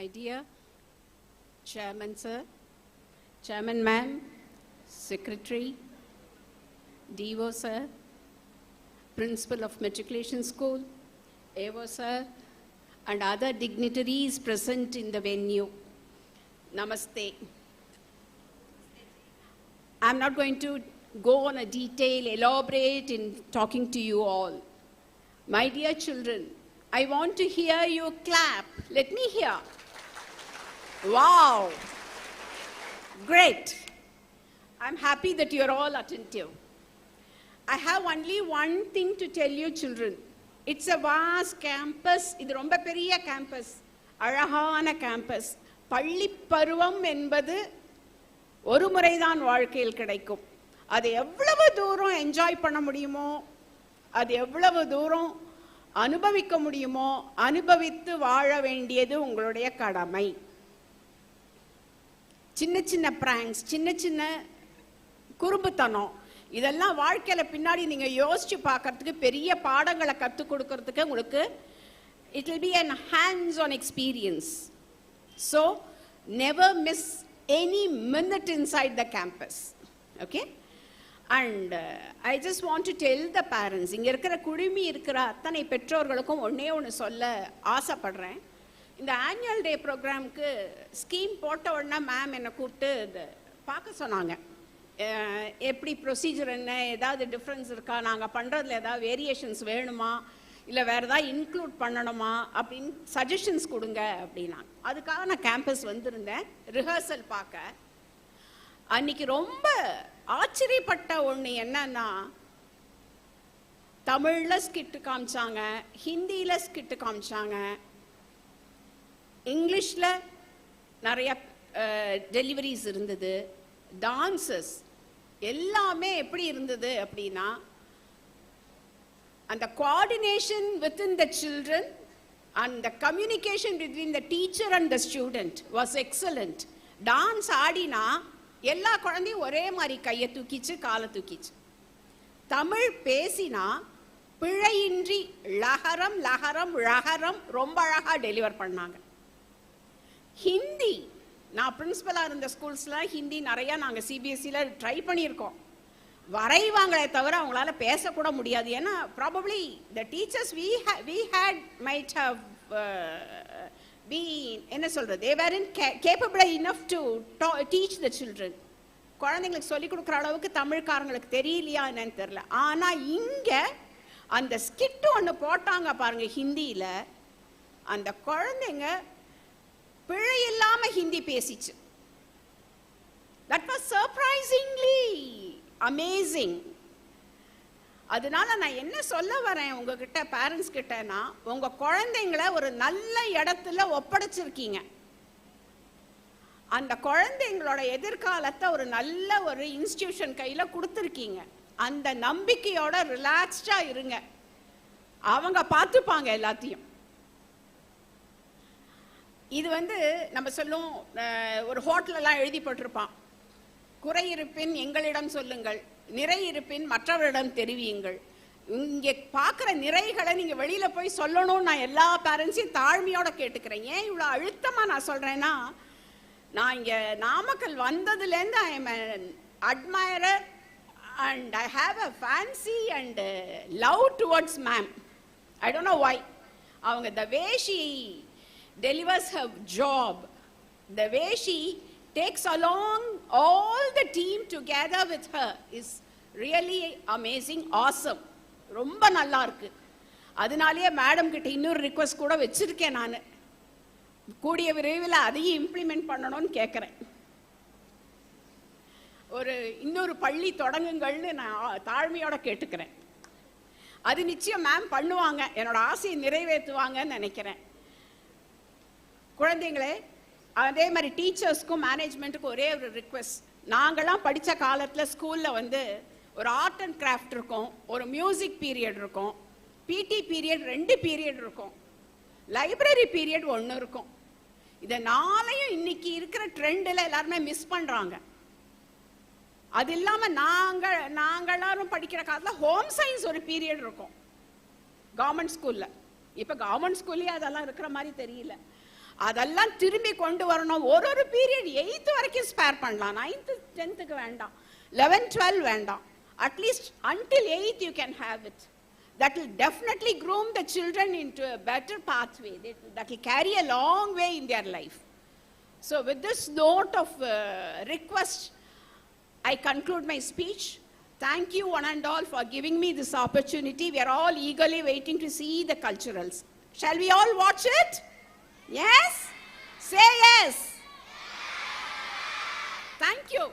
my dear Chairman Sir, Chairman Ma'am, Secretary, DO Sir, Principal of Matriculation School, AO Sir, and other dignitaries present in the venue. Namaste. I'm not going to go on a detail, elaborate in talking to you all. My dear children, I want to hear you clap. Let me hear. Wow. Great. I'm happy that you're all attentive. I have only one thing to tell you, children. It's a vast campus. இது ரொம்ப பெரிய campus அழகான campus பள்ளி பருவம் என்பது ஒரு முறைதான் வாழ்க்கையில் கிடைக்கும் அது எவ்வளவு தூரம் என்ஜாய் பண்ண முடியுமோ அது எவ்வளவு தூரம் அனுபவிக்க முடியுமோ அனுபவித்து வாழ வேண்டியது உங்களுடைய கடமை சின்ன சின்ன பிராங்க்ஸ் சின்ன சின்ன குறும்புத்தனம். இதெல்லாம் வாழ்க்கையில் பின்னாடி நீங்கள் யோசித்து பார்க்கறதுக்கு பெரிய பாடங்களை கற்றுக் கொடுக்கறதுக்கு உங்களுக்கு it will be an hands on experience so never miss any minute inside the campus okay and I just want to tell the parents இங்கே இருக்கிற குழுமி இருக்கிற அத்தனை பெற்றோர்களுக்கும் ஒன்றே ஒன்று சொல்ல ஆசைப்படுறேன். இந்த ஆனுவல் டே ப்ரோக்ராமுக்கு ஸ்கீம் போட்ட உடனே மேம் என்னை கூப்பிட்டு இது பார்க்க சொன்னாங்க. எப்படி ப்ரொசீஜர் என்ன? ஏதாவது டிஃப்ரென்ஸ் இருக்கா? நாங்கள் பண்ணுறதுல ஏதாவது வேரியேஷன்ஸ் வேணுமா? இல்லை வேறு ஏதாவது இன்க்ளூட் பண்ணணுமா? அப்படின்னு சஜஷன்ஸ் கொடுங்க அப்படின்னாங்க. அதுக்காக நான் கேம்பஸ் வந்திருந்தேன். ரிஹர்சல் பார்க்க. அன்னைக்கு ரொம்ப ஆச்சரியப்பட்ட ஒன்று என்னன்னா தமிழில் ஸ்கிட்டு காமிச்சாங்க ஹிந்தியில் ஸ்கிட்டு காமிச்சாங்க இங்கிலீஷில் நிறைய டெலிவரிஸ் இருந்தது. டான்சஸ் எல்லாமே எப்படி இருந்தது அப்படின்னா அந்த coordination within the children and the communication between the teacher and the student was excellent dance ஆடினா எல்லா குழந்தையும் ஒரே மாதிரி கையை தூக்கிச்சு காலை தூக்கிச்சு. தமிழ் பேசினா பிழையின்றி லகரம் லகரம் ழகரம் ரொம்ப அழகாக டெலிவர் பண்ணாங்க. ஹிந்தி நான் பிரின்ஸ்பலாக இருந்த ஸ்கூல்ஸில் ஹிந்தி நிறையா நாங்கள் சிபிஎஸ்சியில் ட்ரை பண்ணியிருக்கோம். வரைவாங்களே தவிர அவங்களால பேசக்கூட முடியாது. ஏன்னா probably the teachers we we had might have be என்ன சொல்கிறது they were in k capable enough to teach the children குழந்தைங்களுக்கு சொல்லிக் கொடுக்குற அளவுக்கு தமிழ்காரங்களுக்கு தெரியலையா என்னன்னு தெரில ஆனால் இங்கே அந்த ஸ்கிட்டு ஒன்று போட்டாங்க பாருங்கள் ஹிந்தியில் அந்த குழந்தைங்க பிழை இல்லாம ஹிந்தி பேசிச்சு. தட் வாஸ் சர்ப்ரைசிங்லி அமேசிங் அதனால நான் என்ன சொல்ல வரேன் உங்ககிட்ட பேரண்ட்ஸ் கிட்டனா உங்க குழந்தைங்கள ஒரு நல்ல இடத்துல ஒப்படைச்சிருக்கீங்க. அந்த குழந்தைங்களோட எதிர்காலத்தை ஒரு நல்ல ஒரு இன்ஸ்டிடியூஷன் கையில் கொடுத்துருக்கீங்க. அந்த நம்பிக்கையோட ரிலாக்ஸ்டாக இருங்க. அவங்க பார்த்துப்பாங்க எல்லாத்தையும். இது வந்து நம்ம சொல்லும் ஒரு ஹோட்டலெல்லாம் எழுதி போட்டிருப்பான். குறை இருப்பின் எங்களிடம் சொல்லுங்கள் நிறை இருப்பின் மற்றவரிடம் தெரிவியுங்கள். இங்கே பார்க்குற நிறைகளை நீங்கள் வெளியில் போய் சொல்லணும்னு நான் எல்லா பேரண்ட்ஸையும் தாழ்மையோட கேட்டுக்கிறேன். ஏன் இவ்வளோ அழுத்தமாக நான் சொல்கிறேன்னா நான் இங்கே நாமக்கல் வந்ததுலேருந்து I am admirer and I have a fancy and love towards ma'am I don't know why அவங்க the way she delivers her job, the way she takes along all the team together with her is really amazing, awesome. ரொம்ப நல்லா இருக்கு. அதனாலேயே madam கிட்ட இன்னொரு request கூட வச்சிருக்கேன் நான். கூடிய விரைவில் அதையும் இம்ப்ளிமெண்ட் பண்ணணும்னு கேட்குறேன் ஒரு இன்னொரு பள்ளி தொடங்குங்கள்னு நான் தாழ்மையோட கேட்டுக்கிறேன். அது நிச்சயம் மேம் பண்ணுவாங்க. என்னோட ஆசையை நிறைவேற்றுவாங்கன்னு நினைக்கிறேன். குழந்தைங்களே அதே மாதிரி டீச்சர்ஸ்க்கும் மேனேஜ்மெண்ட்டுக்கும் ஒரே ஒரு ரிக்வெஸ்ட் நாங்களாம் படித்த காலத்தில் ஸ்கூலில் வந்து ஒரு ஆர்ட் அண்ட் கிராஃப்ட் இருக்கும் ஒரு மியூசிக் பீரியட் இருக்கும் பிடி பீரியட் ரெண்டு பீரியட் இருக்கும் லைப்ரரி பீரியட் ஒன்று இருக்கும். இதை நாளையும் இன்னைக்கு இருக்கிற ட்ரெண்டில் எல்லாருமே மிஸ் பண்ணுறாங்க அது இல்லாமல் நாங்கள் நாங்கள் எல்லாரும் படிக்கிற காலத்தில் ஹோம் சயின்ஸ் ஒரு பீரியட் இருக்கும். கவர்மெண்ட் ஸ்கூலில் இப்போ கவர்மெண்ட் ஸ்கூல்லேயே அதெல்லாம் இருக்கிற மாதிரி தெரியல. அதெல்லாம் திரும்பி கொண்டு வரணும் ஒரு ஒரு பீரியட் எயித்து வரைக்கும் ஸ்பேர் பண்ணலாம் நைன்த்து டென்த்துக்கு வேண்டாம் லெவன் டுவெல் வேண்டாம் at least until eight you can have it that will definitely groom the children into a better pathway that, that will carry a long way in their life so with this note of uh, request i conclude my speech thank you one and all for giving me this opportunity we are all eagerly waiting to see the culturals shall we all watch it Yes? Say yes. Thank you